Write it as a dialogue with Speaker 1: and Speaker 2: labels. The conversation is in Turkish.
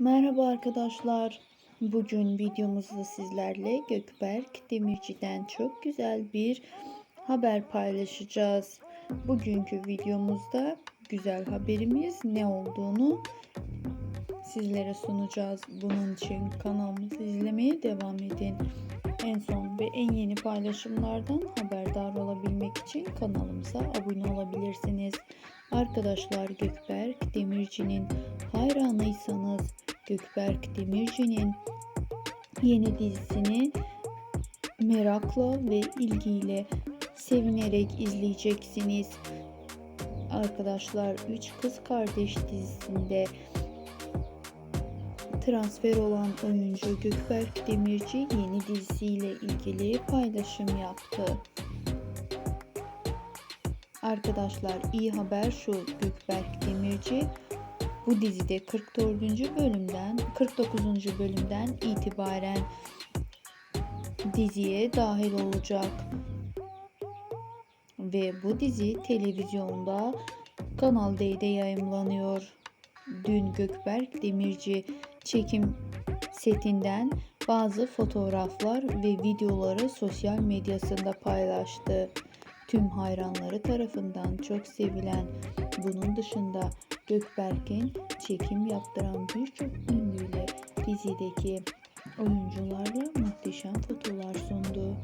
Speaker 1: Merhaba arkadaşlar. Bugün videomuzda sizlerle Gökberk Demirci'den çok güzel bir haber paylaşacağız. Bugünkü videomuzda güzel haberimiz ne olduğunu sizlere sunacağız. Bunun için kanalımızı izlemeye devam edin. En son ve en yeni paylaşımlardan haberdar olabilmek için kanalımıza abone olabilirsiniz. Arkadaşlar Gökberk Demirci'nin hayranıysanız Gökberk Demirci'nin yeni dizisini merakla ve ilgiyle sevinerek izleyeceksiniz. Arkadaşlar Üç Kız Kardeş dizisinde transfer olan oyuncu Gökberk Demirci yeni dizisiyle ilgili paylaşım yaptı. Arkadaşlar iyi haber şu Gökberk Demirci bu dizide 44. bölümden 49. bölümden itibaren diziye dahil olacak. Ve bu dizi televizyonda Kanal D'de yayımlanıyor. Dün Gökberk Demirci çekim setinden bazı fotoğraflar ve videoları sosyal medyasında paylaştı. Tüm hayranları tarafından çok sevilen bunun dışında Gökberk'in çekim yaptıran birçok ünlüyle dizideki oyuncularla muhteşem fotolar sundu.